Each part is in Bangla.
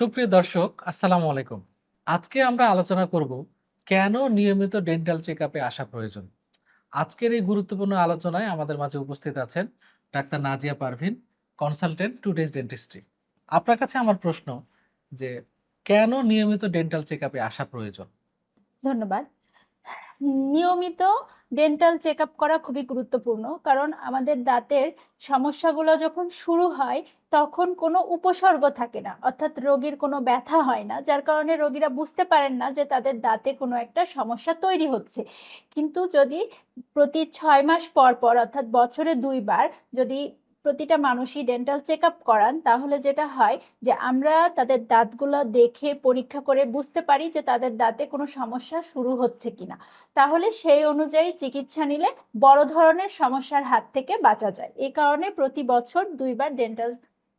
সুপ্রিয় দর্শক, আসসালামু আলাইকুম। আজকে আমরা আলোচনা করব কেন নিয়মিত ডেন্টাল চেক আসা প্রয়োজন? আজকের এই গুরুত্বপূর্ণ আলোচনায় আমাদের মাঝে উপস্থিত আছেন doctor Nazia Parveen consultant today's dentistry আপনার কাছে আমার প্রশ্ন যে, কেন নিয়মিত ডেন্টাল চেক আসা প্রয়োজন? ধন্যবাদ। নিয়মিত ডেন্টাল চেক আপ করা খুবই গুরুত্বপূর্ণ। কারণ আমাদের দাঁতের সমস্যাগুলো যখন শুরু হয়, তখন কোনো উপসর্গ থাকে না। অর্থাৎ রোগীর কোনো ব্যথা হয় না, যার কারণে রোগীরা বুঝতে পারেন না যে তাদের দাঁতে কোনো একটা সমস্যা তৈরি হচ্ছে। কিন্তু যদি প্রতি ছয় মাস পর পর, অর্থাৎ বছরে দুইবার যদি প্রতিটা মানুষই ডেন্টাল চেক আপ করান, তাহলে যেটা হয় যে আমরা তাদের দাঁতগুলো দেখে পরীক্ষা করে বুঝতে পারি যে তাদের দাঁতে কোনো সমস্যা শুরু হচ্ছে কিনা। তাহলে সেই অনুযায়ী চিকিৎসা নিলে বড় ধরনের সমস্যার হাত থেকে বাঁচা যায়। এই কারণে প্রতি বছর দুইবার ডেন্টাল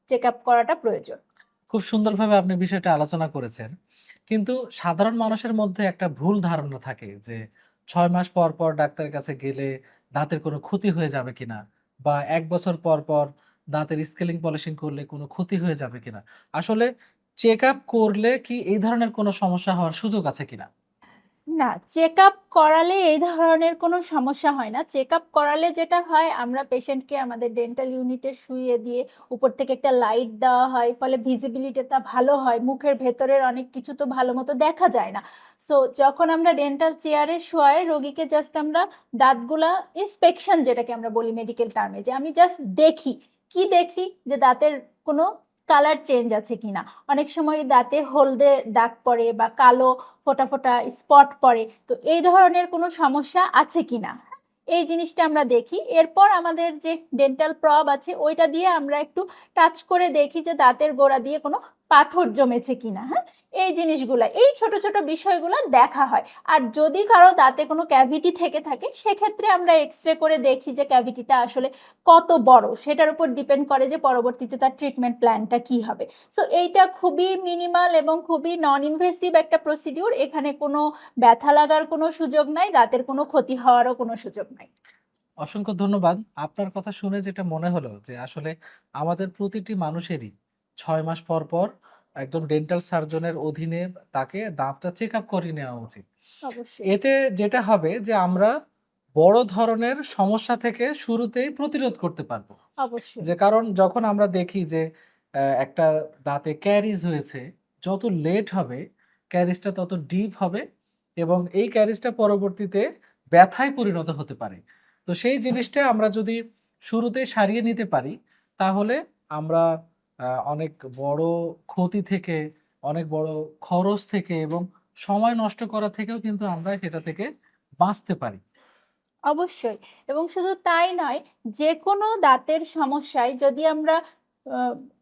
চেক আপ করাটা প্রয়োজন। খুব সুন্দরভাবে আপনি বিষয়টা আলোচনা করেছেন। কিন্তু সাধারণ মানুষের মধ্যে একটা ভুল ধারণা থাকে যে ছয় মাস পর পর ডাক্তারের কাছে গেলে দাঁতের কোনো ক্ষতি হয়ে যাবে কিনা। বা এক বছর পর পর দাঁতের স্কেলিং পলিশিং করলে কোনো ক্ষতি হয়ে যাবে কিনা? আসলে চেক আপ করলে কি এই ধরনের কোনো সমস্যা হওয়ার সুযোগ আছে কিনা? না চেক আপ করালে এই ধরনের কোনো সমস্যা হয় না। চেক আপ করালে যেটা হয়, আমরা পেশেন্টকে আমাদের ডেন্টাল ইউনিটে শুইয়ে দিয়ে উপর থেকে একটা লাইট দেওয়া হয়, ফলে ভিজিবিলিটিটা ভালো হয়। মুখের ভেতরের অনেক কিছু তো ভালো মতো দেখা যায় না। সো যখন আমরা ডেন্টাল চেয়ারে শোয়াই, রোগীকে জাস্ট আমরা দাঁতগুলা ইন্সপেকশন যেটাকে আমরা বলি মেডিকেল টার্মে যে আমি জাস্ট দেখি। কি দেখি? যে দাঁতের কোনো কালার চেঞ্জ আছে কিনা। অনেক সময় দাঁতে হলদে দাগ পড়ে বা কালো ফোটা ফোটা স্পট পড়ে, তো এই ধরনের কোনো সমস্যা আছে কিনা? এই জিনিসটা আমরা দেখি। এরপর আমাদের যে ডেন্টাল প্রব আছে, ওইটা দিয়ে আমরা একটু টাচ করে দেখি যে দাঁতের গোড়া দিয়ে কোনো পাথর জমেছে কিনা হ্যাঁ? এই জিনিসগুলো, এই ছোট ছোট বিষয়গুলো দেখা হয়। আর যদি কারও দাঁতে কোনো ক্যাভিটি থেকে থাকে, সেক্ষেত্রে আমরা এক্স রে করে দেখি যে ক্যাভিটিটা আসলে কত বড়। সেটার উপর ডিপেন্ড করে যে পরবর্তীতে তার ট্রিটমেন্ট প্ল্যানটা কি হবে। সো এইটা খুবই মিনিমাল এবং খুবই নন ইনভেসিভ একটা প্রসিডিউর এখানে কোনো ব্যথা লাগার কোনো সুযোগ নাই, দাঁতের কোনো ক্ষতি হওয়ারও কোনো সুযোগ নাই। অসংখ্য ধন্যবাদ। আপনার কথা শুনে যেটা মনে হলো যে আসলে আমাদের প্রতিটি মানুষেরই ছয় মাস পর পর একদম ডেন্টাল সার্জনের অধীনে তাকে দাঁতটা চেক আপ করিয়ে নেওয়া উচিত। এতে যেটা হবে যে আমরা বড় ধরনের সমস্যা থেকে শুরুতেই প্রতিরোধ করতে পারব। যে কারণ যখন আমরা দেখি যে একটা দাঁতে ক্যারিজ হয়েছে যত লেট হবে ক্যারিজটা তত ডিপ হবে এবং এই ক্যারিজটা পরবর্তীতে ব্যথায় পরিণত হতে পারে। তো সেই জিনিসটা আমরা যদি শুরুতে সারিয়ে নিতে পারি তাহলে আমরা অনেক বড় ক্ষতি থেকে, অনেক বড় খরচ থেকে এবং সময় নষ্ট করা থেকেও কিন্তু আমরা সেটা থেকে বাঁচতে পারি। অবশ্যই, এবং শুধু তাই নয় যে কোনো দাঁতের সমস্যায় যদি আমরা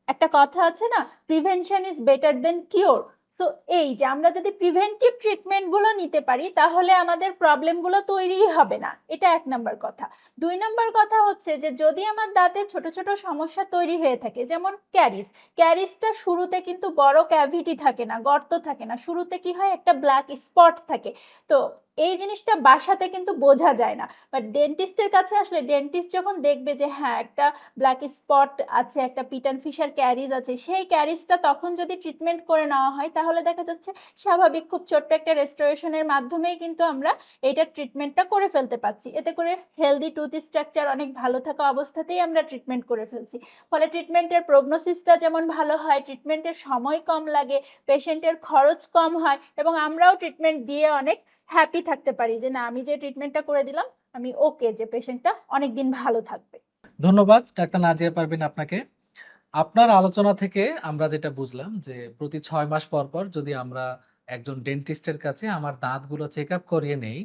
একটা কথা আছে না prevention is better than cure so এই যে আমরা যদি প্রিভেন্টিভ ট্রিটমেন্টগুলো নিতে পারি, তাহলে আমাদের প্রবলেমগুলো তৈরিই হবে না। এটা এক নম্বর কথা। দুই নম্বর কথা হচ্ছে যে, যদি আমার দাঁতে ছোট ছোট সমস্যা তৈরি হয়ে থাকে, যেমন ক্যারিস ক্যারিসটা শুরুতে কিন্তু বড় ক্যাভিটি থাকে না, গর্ত থাকে না। শুরুতে কি হয়? একটা ব্ল্যাক স্পট থাকে। তো এই জিনিসটা বাসাতে কিন্তু বোঝা যায় না। বাট ডেন্টিস্টের কাছে আসলে ডেন্টিস্ট যখন দেখবে যে হ্যাঁ একটা ব্ল্যাক স্পট আছে, একটা পিটান ফিশার ক্যারিজ আছে, সেই ক্যারিজটা তখন যদি ট্রিটমেন্ট করে নেওয়া হয়, তাহলে দেখা যাচ্ছে স্বাভাবিক খুব ছোট্ট একটা রেস্টোরেশনের মাধ্যমেই কিন্তু আমরা এইটার ট্রিটমেন্টটা করে ফেলতে পারছি। এতে করে হেলদি টুথ স্ট্রাকচার অনেক ভালো থাকা অবস্থাতেই আমরা ট্রিটমেন্ট করে ফেলছি। ফলে ট্রিটমেন্টের প্রগনোসিসটা যেমন ভালো হয় ট্রিটমেন্টের সময় কম লাগে পেশেন্টের খরচ কম হয়, এবং আমরাও ট্রিটমেন্ট দিয়ে অনেক হ্যাপি থাকতে পারি যে না, আমি যে ট্রিটমেন্টটা করে দিলাম, আমি ওকে যে পেশেন্টটা অনেক দিন ভালো থাকবে। ধন্যবাদ, ডাক্তার নাজিয়া পারবেন আপনাকে। আপনার আলোচনা থেকে আমরা যেটা বুঝলাম যে প্রতি ছয় মাস পর পর যদি আমরা একজন ডেন্টিস্টের কাছে আমার দাঁতগুলো চেক আপ করিয়ে নেই,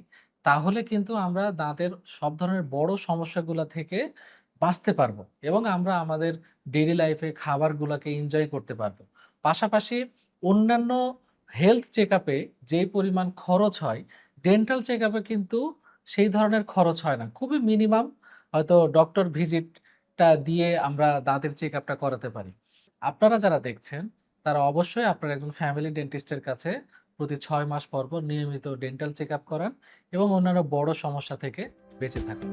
তাহলে কিন্তু আমরা দাঁতের সব ধরনের বড় সমস্যাগুলো থেকে বাঁচতে পারব এবং আমরা আমাদের ডেইলি লাইফে খাবারগুলোকে এনজয় করতে পারব। পাশাপাশি অন্যান্য হেলথ চেক আপে যে পরিমাণ খরচ হয় ডেন্টাল চেক আপে কিন্তু সেই ধরনের খরচ হয় না। খুবই মিনিমাম হয়তো ডক্টর ভিজিটটা দিয়ে আমরা দাঁতের চেক আপটা করাতে পারি। আপনারা যারা দেখছেন, তারা অবশ্যই আপনার একজন ফ্যামিলি ডেন্টিস্টের কাছে প্রতি ছয় মাস পর পর নিয়মিত ডেন্টাল চেক আপ করান এবং অন্যান্য বড় সমস্যা থেকে বেঁচে থাকুন।